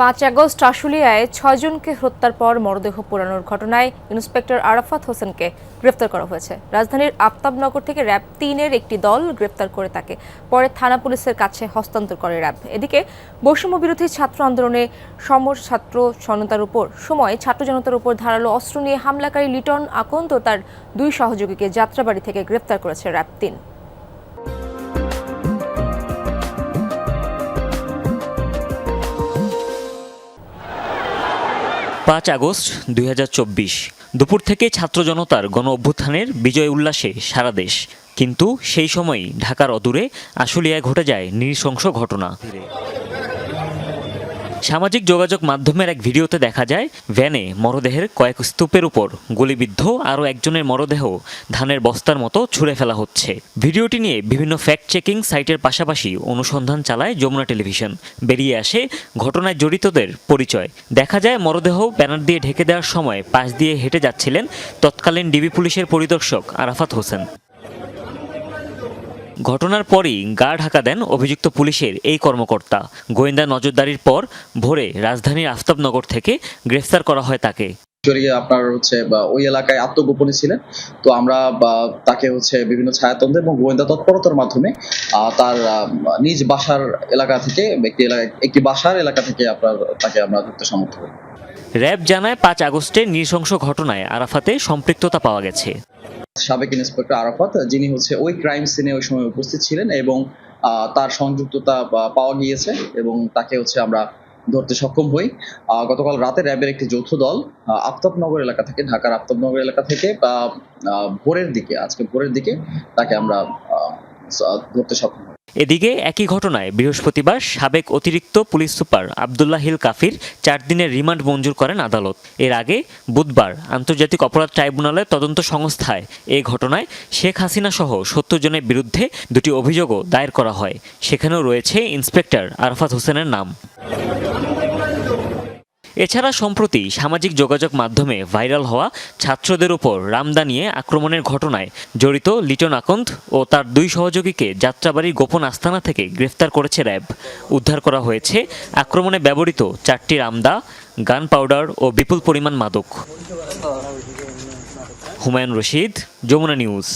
পাঁচ আগস্ট আশুলিয়ায় ছয়জনকে হত্যার পর মরদেহ পোড়ানোর ঘটনায় ইন্সপেক্টর আরাফাত হোসেনকে গ্রেফতার করা হয়েছে। রাজধানীর আফতাবনগর থেকে র্যাব তিনের একটি দল গ্রেফতার করে তাকে। পরে থানা পুলিশের কাছে হস্তান্তর করে র্যাব। এদিকে বৈষম্য বিরোধী ছাত্র আন্দোলনে সমর ছাত্র জনতার উপর সময় ছাত্র জনতার উপর ধারালো অস্ত্র নিয়ে হামলাকারী লিটন আকন্দ তার দুই সহযোগীকে যাত্রাবাড়ি থেকে গ্রেফতার করেছে র্যাব তিন। পাঁচ আগস্ট দুই হাজার চব্বিশ। দুপুর থেকে ছাত্র জনতার গণ অভ্যুত্থানের বিজয় উল্লাসে সারা দেশ। কিন্তু সেই সময়ই ঢাকার অদূরে আশুলিয়ায় ঘটে যায় নৃশংস ঘটনা। সামাজিক যোগাযোগ মাধ্যমের এক ভিডিওতে দেখা যায়, ভ্যানে মরদেহের কয়েক স্তূপের উপর গুলিবিদ্ধ আরও একজনের মরদেহ ধানের বস্তার মতো ছুঁড়ে ফেলা হচ্ছে। ভিডিওটি নিয়ে বিভিন্ন ফ্যাক্ট চেকিং সাইটের পাশাপাশি অনুসন্ধান চালায় যমুনা টেলিভিশন। বেরিয়ে আসে ঘটনায় জড়িতদের পরিচয়। দেখা যায়, মরদেহ ব্যানার দিয়ে ঢেকে দেওয়ার সময় পাশ দিয়ে হেঁটে যাচ্ছিলেন তৎকালীন ডিবি পুলিশের পরিদর্শক আরাফাত হোসেন। ঘটনার পরই গা ঢাকা দেন অভিযুক্ত পুলিশের এই কর্মকর্তা। গোয়েন্দা নজরদারির পর ভোরে রাজধানীর আফতাবনগর থেকে গ্রেফতার করা হয় তাকে। আপনার হচ্ছে ওই এলাকায় আত্মগোপনে ছিলেন। তো আমরা তাকে হচ্ছে বিভিন্ন ছায়াতন্ত্র এবং গোয়েন্দা তৎপরতার মাধ্যমে তার নিজ বাসার এলাকা থেকে একটি একটি বাসার এলাকা থেকে আপনার তাকে আমরা ধরতে সমর্থ হই র্যাব জানায় পাঁচ আগস্টের নৃশংস ঘটনায় আরাফাতে সম্পৃক্ততা পাওয়া গেছে। সাবেক ইন্সপেক্টর আরাফাত, যিনি হচ্ছে ওই ক্রাইম সিনে ওই সময় উপস্থিত ছিলেন এবং তার সংযুক্ততা পাওয়া গিয়েছে এবং তাকে হচ্ছে আমরা ধরতে সক্ষম হই। গতকাল রাতে র্যাবের একটি যৌথ দল আফতাবনগর এলাকা থেকে, ঢাকার আফতাবনগর এলাকা থেকে ভোরের দিকে, আজকে ভোরের দিকে তাকে আমরা ধরতে সক্ষম এদিকে একই ঘটনায় বৃহস্পতিবার সাবেক অতিরিক্ত পুলিশ সুপার আবদুল্লাহ হিল কাফির চার দিনের রিমান্ড মঞ্জুর করেন আদালত। এর আগে বুধবার আন্তর্জাতিক অপরাধ ট্রাইব্যুনালের তদন্ত সংস্থায় এ ঘটনায় শেখ হাসিনা সহ সত্তর জনের বিরুদ্ধে দুটি অভিযোগও দায়ের করা হয়। সেখানেও রয়েছে ইন্সপেক্টর আরফাত হোসেনের নাম। এছাড়া সম্প্রতি সামাজিক যোগাযোগ মাধ্যমে ভাইরাল হওয়া ছাত্রদের উপর রামদা নিয়ে আক্রমণের ঘটনায় জড়িত লিটন আকন্দ ও তার দুই সহযোগীকে যাত্রাবাড়ির গোপন আস্তানা থেকে গ্রেফতার করেছে র্যাব। উদ্ধার করা হয়েছে আক্রমণে ব্যবহৃত চারটি রামদা, গান পাউডার ও বিপুল পরিমাণ মাদক। হুমায়ুন রশিদ, যমুনা নিউজ।